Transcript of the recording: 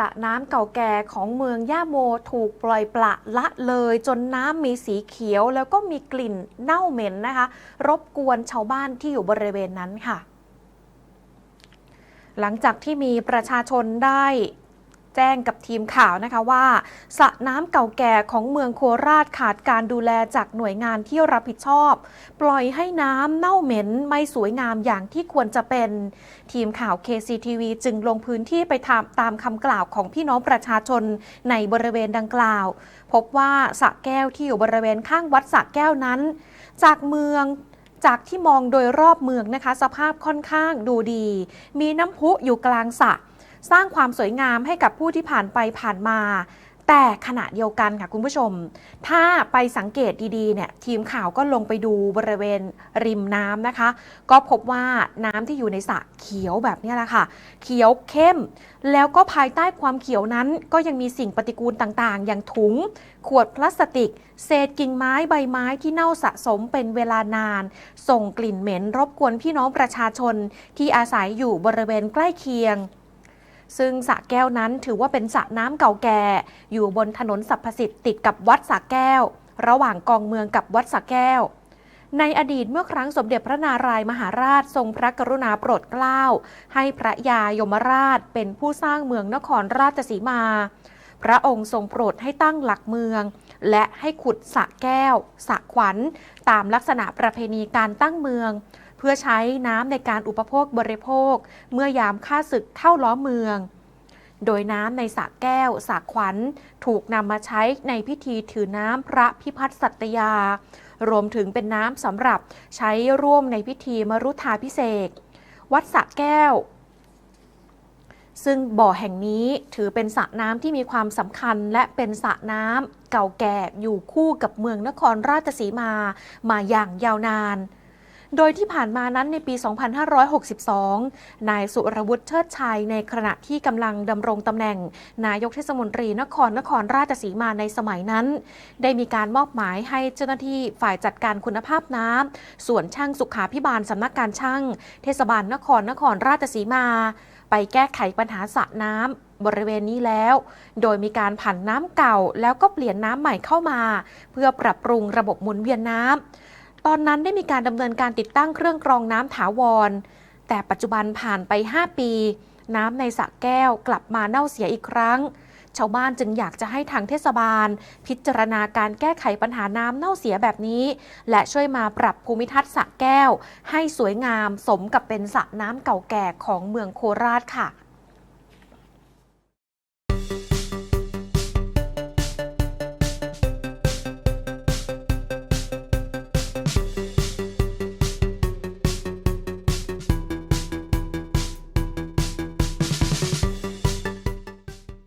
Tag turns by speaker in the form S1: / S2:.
S1: ระน้ำเก่าแก่ของเมืองย่าโมถูกปล่อยปละละเลย จนน้ำมีสีเขียว แล้วก็มีกลิ่นเน่าเหม็นนะคะ รบกวนชาวบ้านที่อยู่บริเวณนั้นค่ะ หลังจากที่มีประชาชนได้ แจ้งกับทีมข่าวนะคะว่าสระน้ำเก่าแก่ของเมืองโคราชขาดการดูแลจากหน่วยงานที่รับผิดชอบ ปล่อยให้น้ำเน่าเหม็นไม่สวยงามอย่างที่ควรจะเป็น ทีมข่าว KCTV จึงลงพื้นที่ไปทำตามคำกล่าวของพี่น้องประชาชนในบริเวณดังกล่าว พบว่าสระแก้วที่อยู่บริเวณข้างวัดสระแก้วนั้น จากเมืองจากที่มองโดยรอบเมืองนะคะ สภาพค่อนข้างดูดี มีน้ำพุอยู่กลางสระ สร้างความสวยงามให้กับผู้ที่ผ่านไปผ่านมา แต่ขณะเดียวกันค่ะคุณผู้ชม ถ้าไปสังเกตดีๆเนี่ยทีมข่าวก็ลงไปดูบริเวณริมน้ำนะคะ ก็พบว่าน้ำที่อยู่ในสระเขียวแบบนี้แหละค่ะ เขียวเข้ม แล้วก็ภายใต้ความเขียวนั้น ก็ยังมีสิ่งปฏิกูลต่างๆ อย่างถุง ขวดพลาสติก เศษกิ่งไม้ใบไม้ที่เน่าสะสมเป็นเวลานาน ส่งกลิ่นเหม็นรบกวนพี่น้องประชาชนที่อาศัยอยู่บริเวณใกล้เคียง ซึ่งสระแก้วนั้นถือว่าเป็นสระน้ำเก่าแก่ อยู่บนถนนสรรพสิทธิ์ติดกับวัดสระแก้ว ระหว่างกองเมืองกับวัดสระแก้ว ในอดีตเมื่อครั้งสมเด็จพระนารายมหาราชทรงพระกรุณาโปรดเกล้า ให้พระยายมราชเป็นผู้สร้างเมืองนครราชสีมา พระองค์ทรงโปรดให้ตั้งหลักเมือง และให้ขุดสระแก้วสระขวัญ ตามลักษณะประเพณีการตั้งเมือง เพื่อใช้น้ำในการอุปโภคบริโภค เมื่อยามข้าศึกเข้าล้อเมือง โดยน้ำในสระแก้วสระขวัญ ถูกนำมาใช้ในพิธีถือน้ำพระพิพัฒน์สัตยา รวมถึงเป็นน้ำสำหรับใช้ร่วมในพิธีมรุธาพิเศษ วัดสระแก้ว ซึ่งบ่อแห่งนี้ถือเป็นสระน้ำที่มีความสำคัญและเป็นสระน้ำเก่าแก่อยู่คู่กับเมืองนครราชสีมามาอย่างยาวนาน โดยที่ผ่านมานั้นในปี 2562 นายสุรวุฒิเชิดชัยในขณะที่กำลังดำรงตำแหน่ง นายกเทศมนตรีนครนครราชสีมาในสมัยนั้น ได้มีการมอบหมายให้เจ้าหน้าที่ฝ่ายจัดการคุณภาพน้ำส่วนช่างสุขาพิบาลสำนักการช่าง เทศบาลนครนครราชสีมา ไปแก้ไขปัญหาสระน้ำบริเวณนี้แล้ว โดยมีการผันน้ำเก่าแล้วก็เปลี่ยนน้ำใหม่เข้ามา เพื่อปรับปรุงระบบหมุนเวียนน้ำตอนนั้นได้มีการดำเนินการติดตั้งเครื่องกรองน้ำถาวร แต่ปัจจุบันผ่านไป 5 ปี น้ำในสระแก้วกลับมาเน่าเสียอีกครั้ง ชาวบ้านจึงอยากจะให้ทางเทศบาล พิจารณาการแก้ไขปัญหาน้ำเน่าเสียแบบนี้ และช่วยมาปรับภูมิทัศน์สระแก้ว ให้สวยงามสมกับเป็นสระน้ำเก่าแก่ของเมืองโคราชค่ะ